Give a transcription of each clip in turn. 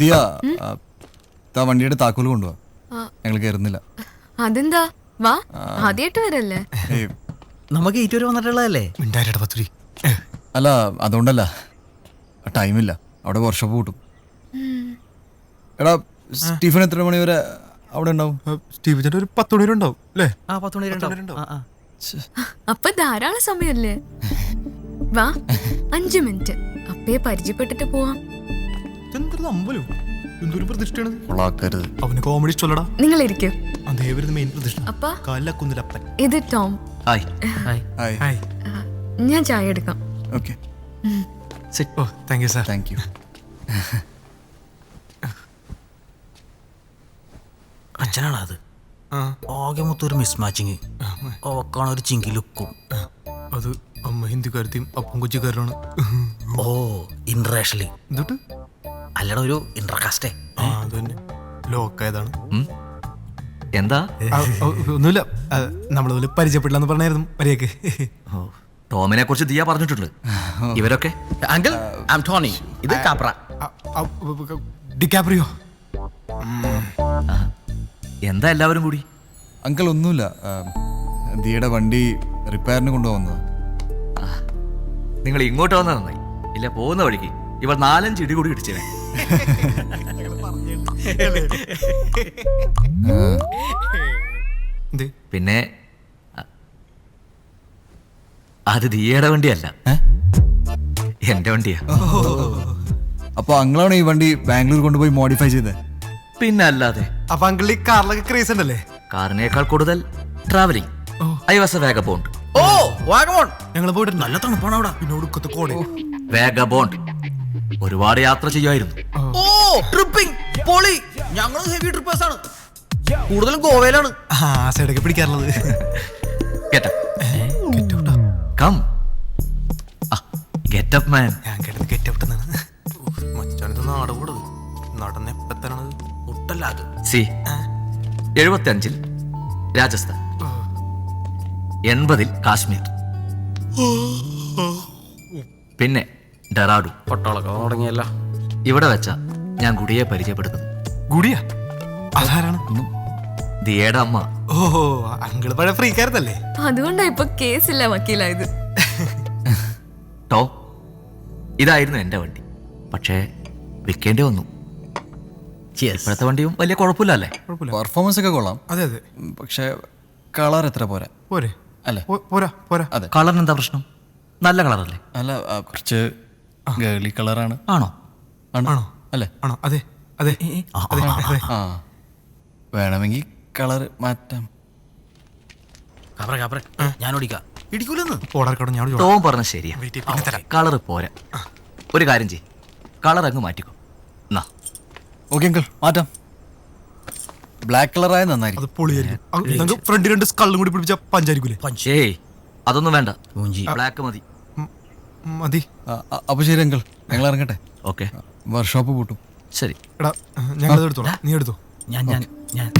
ദിയ താ വണ്ടിയുടെ താക്കോൽ കൊണ്ടുപോവാ ഞങ്ങൾ കയറുന്നില്ല. അതെന്താ? വാ ആദ്യമായിട്ട് വരല്ലേ? നമുക്ക് ഏറ്റവും വരെ വന്നിട്ടുള്ളതല്ലേ? പത്തുരി അല്ല അതുകൊണ്ടല്ല. ടൈമില്ല. അവിടെ വർഷോപ്പ് കൂട്ടും. എടാ സ്റ്റീഫൻ എത്ര മണി വരെ അവിടെ ഉണ്ടാവും? സ്റ്റീഫൻ ചേട്ടൻ ഒരു പത്ത് മണി വരെ ഉണ്ടാവും അല്ലേ? ആ പത്ത് മണി വരെ ഉണ്ടാവും. അപ്പൊ ധാരാളം സമയല്ലേ? വാ അഞ്ചു മിനിറ്റ്. അപ്പേ പരിചയപ്പെട്ടിട്ട് പോവാം. ഇതെന്തൊരു അമ്പലം എന്തൊരു പ്രതിഷ്ഠയാണ് ഇത്? കൊള്ളാക്കരുത്. അവന് കോമഡി ചൊല്ലടാ നിങ്ങൾ ഇരിക്കും അതേ വരുന്ന മെയിൻ പ്രതിഷ്ഠ. അപ്പ. കാലക്കുന്നിലപ്പൻ ഇത് Tom. Hi. Hi. Hi. Hi. ഞാൻ ചായ എടുക്കാം. Okay. Oh thank you sir thank you അച്ഛനാണ് അത്? ആ. ആകെ മൊത്തം ഒരു മിസ് മാച്ചിങ് ഓക്കാണ് ഒരു ചിങ്കി ലുക്കും. അത് അമ്മ ഹിന്ദിക്കാരത്തെയും അപ്പം കൊച്ചിക്കാരനാണ് ഓ ഇന്റർനാഷണലി എന്നിട്ട് അല്ലട ഒരു ഇന്റർകാസ്റ്റേ ആ ലോക്കായതാണ്. എന്താ? ഒന്നുമില്ല. ആ, ഒന്നുമില്ല നമ്മളതുപോലെ പരിചയപ്പെടില്ലെന്ന് പറഞ്ഞായിരുന്നു മര്യാദയ്ക്ക്. ഓ, ടോമിനെ കുറിച്ച് ദിയ പറഞ്ഞിട്ടുണ്ട്. ഇവരൊക്കെ? അങ്കിൾ ഐ ടോണി ഇത് കാപ്ര. ഡിക്കാപ്രിയോ എന്താ എല്ലാവരും കൂടി? അങ്കിൾ ഒന്നുമില്ല. ദിയുടെ വണ്ടി റിപ്പയറിന് കൊണ്ടുപോകുന്നത്. നിങ്ങൾ ഇങ്ങോട്ട് വന്ന നന്നായി. ഇല്ല പോകുന്ന വഴിക്ക്. ഇവർ നാലഞ്ച് ഇടി കൂടി ഇടിച്ചേ പിന്നെ അത് ദിയയുടെ വണ്ടിയല്ല. എന്റെ വണ്ടിയാ. അപ്പൊ അങ്ങളാണ് ഈ വണ്ടി ബാംഗ്ലൂർ കൊണ്ടുപോയി മോഡിഫൈ ചെയ്തത് പിന്നെ അല്ലാതെ. അപ്പൊ അങ്കിൾ ഈ കാറിലൊക്കെ ക്രേസ് ഉണ്ടല്ലേ? കാറിനേക്കാൾ കൂടുതൽ travelling I was a vagabond. Oh vagabond. ഞങ്ങൾ പോയിട്ട് നല്ല തണുപ്പാണ് അവിടെ. പിന്നെ ഒടുക്കത്തെ കോടെ വേഗബോണ്ട്. ഒരുപാട് യാത്ര ചെയ്യുമായിരുന്നു. ട്രിപ്പിംഗ് പൊളി. ഞങ്ങൾ ഹെവി ട്രിപ്പേഴ്സ് ആണ്. കൂടുതലും ഗോവയിലാണ്. ആ സൈഡൊക്കെ പിടിക്കാറുള്ളത്. ഗെറ്റപ്പ് കം ഗെറ്റപ്പ് മാൻ ഞാൻ കേട്ടത് മച്ചാനത് നടന്ന് ഒട്ടല്ല അത്. സി എഴുപത്തി അഞ്ചിൽ രാജസ്ഥാൻ. എൺപതിൽ കാശ്മീർ. പിന്നെ ഡെറാഡു പൊട്ടോളൊക്കെ തുടങ്ങിയല്ല. ഇവിടെ വെച്ച ഞാൻ ഗുഡിയെ പരിചയപ്പെടുന്നത് ഗുഡിയ? അതാരാണ്? ദിയയുടെ അമ്മ. ഓ അങ്കിൾ പഴയ ഫ്രീക്കാരത്തല്ലേ? അതുകൊണ്ടാ ഇപ്പൊ കേസില്ല വക്കീലായത് ടോ ഇതായിരുന്നു എന്റെ വണ്ടി. പക്ഷേ വിൽക്കേണ്ടി വന്നു. ഇപ്പോഴത്തെ വണ്ടിയും വലിയ കുഴപ്പമില്ല അല്ലേ? പെർഫോമൻസ് ഒക്കെ കൊള്ളാം. അതെ അതെ. പക്ഷേ കളർ എത്ര പോരാ? പോരെ. അല്ലേ? പോരാ പോരാ. അതെ. കളറിന് എന്താ പ്രശ്നം? നല്ല കളറല്ലേ? അല്ല കുറച്ച് ഗേളി കളറാണ്. ആണോ? ആണോ? അല്ലേ? ആണോ? അതെ അതെ അതെ അതെ ആ വേണമെങ്കിൽ കളർ മാറ്റാം. കബറ കബറ. ഞാൻ ഓടിക്കാം. ഇടിക്കൂലെന്ന്? ഞാൻ ടോം പറഞ്ഞ ശരിയാ. വെയിറ്റ് ചെയ്യ്, പിന്നെ തരാം. കളർ പോരാ. ഒരു കാര്യം ചെയ് കളർ അങ്ങ് മാറ്റിക്കോ. എന്നാ ഓക്കെ അങ്കിൾ. മാറ്റാം. ബ്ലാക്ക് കളറായ നന്നായിരിക്കും. അത് പൊളിയായിരിക്കും. ഫ്രണ്ട് രണ്ട് സ്കള്ളും കൂടി പിടിപ്പിച്ച പഞ്ചായിരിക്കൂലേ ഏയ് അതൊന്നും വേണ്ട. മൂഞ്ചി ബ്ലാക്ക് മതി. മതി. അപ്പൊ ശരി അങ്കിൾ. ഞങ്ങൾ ഇറങ്ങട്ടെ. ഓക്കെ. വർക്ക്ഷോപ്പ് പൂട്ടും. ശരി. എടാ ഞാൻ എടുത്തോളാം. നീ എടുത്തോ. ഞാൻ ഞാൻ ഞാൻ.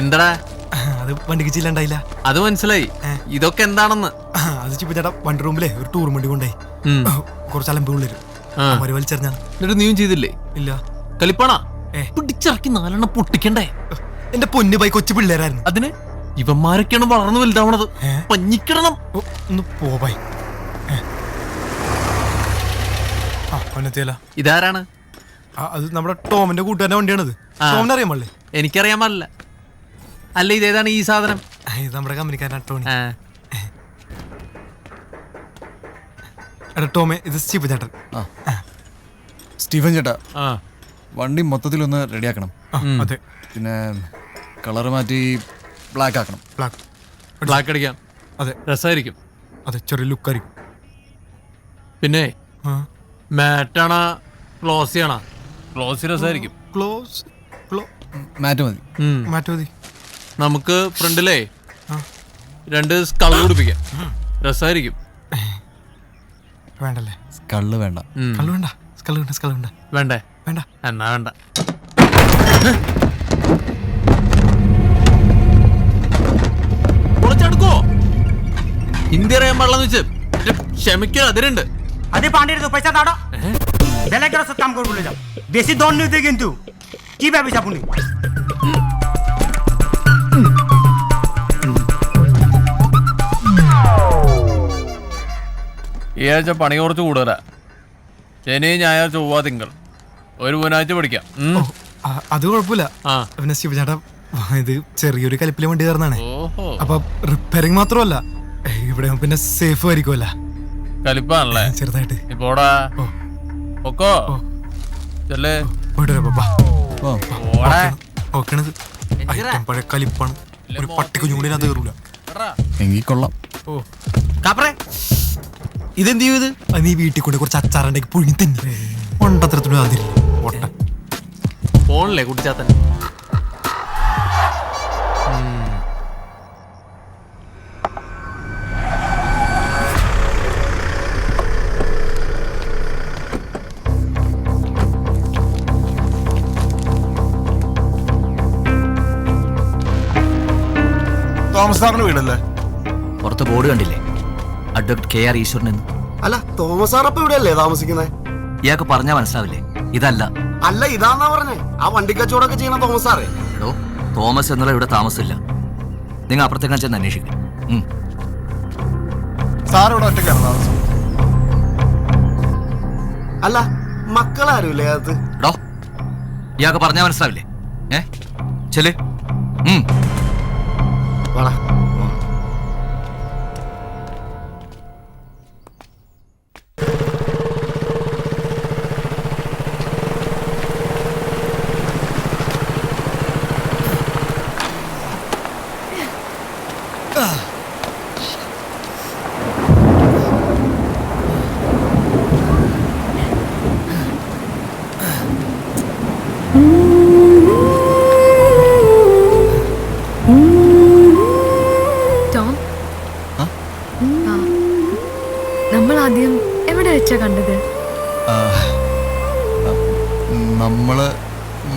എന്തടാ? അത് വണ്ടി ചില്ലുണ്ടായില്ല അത് മനസ്സിലായി. ഇതൊക്കെ എന്താണെന്ന്. അത് ചിപ്പ ചേട്ടാ വണ്ടി റൂമിലെ ഒരു ടൂർ വണ്ടി കൊണ്ടായി. കുറച്ച് അലമ്പ് പിള്ളേര് ആ. അവർ വലിച്ചെറിഞ്ഞാണ്. എന്നിട്ട് നീയും ചെയ്തില്ലേ? ഇല്ല. കളിപ്പാണാ. പിടിച്ചിറക്കി നാലെണ്ണം പൊട്ടിക്കണ്ടേ? എന്റെ പൊന്നു ബൈ കൊച്ചു പിള്ളേരായിരുന്നു. അതിന്? ഇവന്മാരൊക്കെയാണ് വളർന്നു വലുതാവണത്? പഞ്ഞിക്കിടണം. ഒന്ന് പോ ബൈ ഇതാരാണ്? അത് നമ്മുടെ ടോമിന്റെ കൂട്ടുകാരന്റെ വണ്ടിയാണത്. ടോമിനെ അറിയാൻ പാടില്ലേ? എനിക്കറിയാൻ പാടില്ല. അല്ല ഇതേതാണ് ഈ സാധനം? ഇത് നമ്മുടെ കമ്പനിക്കാരനാണ് ടോണി ആ, എടാ ടോമെ ഇത് സ്റ്റീപ്പ് ചേട്ടൻ. ആ. സ്റ്റീഫൻ ചേട്ടാ ആ. വണ്ടി മൊത്തത്തിലൊന്ന് റെഡിയാക്കണം. ആ, അതെ. പിന്നെ കളർ മാറ്റി ബ്ലാക്ക് ആക്കണം. ബ്ലാക്ക് ബ്ലാക്ക് അടിക്കാം. അതെ. രസമായിരിക്കും അതെ ചെറിയ ലുക്കായിരിക്കും പിന്നെ ആ. മാറ്റാണ ക്ലോസ് ചെയ്യണ ക്ലോസ് രസമായിരിക്കും ക്ലോസ് ക്ലോ മാറ്റ് മതി. മാറ്റി മതി. നമുക്ക് ഫ്രണ്ടിലേ രണ്ട് സ്കൾ കുടിപ്പിക്കാം രസമായിരിക്കും വേണ്ടല്ലേ കള്ള് വേണ്ട ഉം. കള്ളു വേണ്ട സ്കള് വേണ്ട സ്കള് വേണ്ട വേണ്ടേ വേണ്ട എന്നാ വേണ്ട പൊളിച്ചെടുക്കോ ഹിന്ദി അറിയാൻ പാടില്ലെന്ന് വെച്ച് ക്ഷമിക്കാൻ അതിരുണ്ട് আরে পানির তো পয়সা দাও বেলেগ রাস্তাত কাম কৰিবলৈ যাওঁ বেছি দন নিদিয়ে কিন্তু কি ভাবিছে আপুনি ഈ ആഴ്ച പണി കുറച്ച് കൂടുതലാ. ശനി ഞായർ ചൊവ്വ തിങ്കൾ. ഒരു ബുധനാഴ്ച പഠിക്കാം. അത് കുഴപ്പമില്ല. പിന്നെ ശിവചേട്ടാ ഇത് ചെറിയൊരു കലിപ്പിലെ വണ്ടി കയറുന്നതാണ്. അപ്പൊ റിപ്പയറിംഗ് മാത്രമല്ല ഇവിടെ പിന്നെ സേഫ് ആയിരിക്കുമല്ല കലിപ്പാണല്ലേ? ചെറുതായിട്ട്. ഇപ്പോടാ ഓ. ഒക്കോ ചെല്ലേ. പോയിട്ട് വരാം പപ്പാ ഓ. ഓടേ. ഓക്കണത് ഐറ്റം പഴയ കലിപ്പാണ്. ഒരു പട്ടിക്കുഞ്ഞു കൂടി അത് കയറൂല. എങ്കിൽ കൊള്ളാം. കാപ്പറേ. ഇതെന്ത് ചെയ്ത് നീ വീട്ടിൽ കൊണ്ട് കുറച്ച് അച്ചാറുണ്ടെങ്കിൽ പുഴുങ്ങി തന്നെ. ഒണ്ടത്രത്തിനും അതില്ല. ഒട്ട കുടിച്ചാൽ തന്നെ. തോമസ് സാറിന്റെ വീടല്ലേ? പുറത്ത് ബോർഡ് കണ്ടില്ലേ? അഡ്വക്കേറ്റ് കെ ആർ ഈശ്വരൻ എന്ന്. അല്ല തോമസ് സാർ അപ്പൊ ഇവിടെയല്ലേ താമസിക്കുന്നത് ഇയാൾക്ക് പറഞ്ഞാൽ മനസ്സിലാവില്ലേ? ഇതല്ല. അല്ല ഇതാന്നാ പറഞ്ഞേ. ആ വണ്ടി കച്ചവടമൊക്കെ ചെയ്യണ തോമസ് സാറേ. എടോ തോമസ് എന്നുള്ള ഇവിടെ താമസമില്ല നിങ്ങൾ അപ്പുറത്തേക്കാൻ ചെന്ന് അന്വേഷിക്കും. സാറോട് ഒറ്റയ്ക്കാണ് താമസം? അല്ല മക്കളാരുമില്ലേ അത്? എടോ ഇയാൾക്ക് പറഞ്ഞാൽ മനസ്സിലാവില്ലേ? ഏ? ചെൽ ഉം. ടോം. നമ്മൾ ആദ്യം എവിടെ വെച്ചാ കണ്ടത്? നമ്മൾ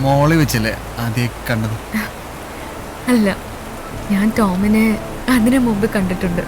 മോളി വെച്ചല്ലേ ആദ്യം കണ്ടത്. അല്ല ഞാൻ ടോമിനെ അതിനു മുമ്പ് കണ്ടിട്ടുണ്ട്.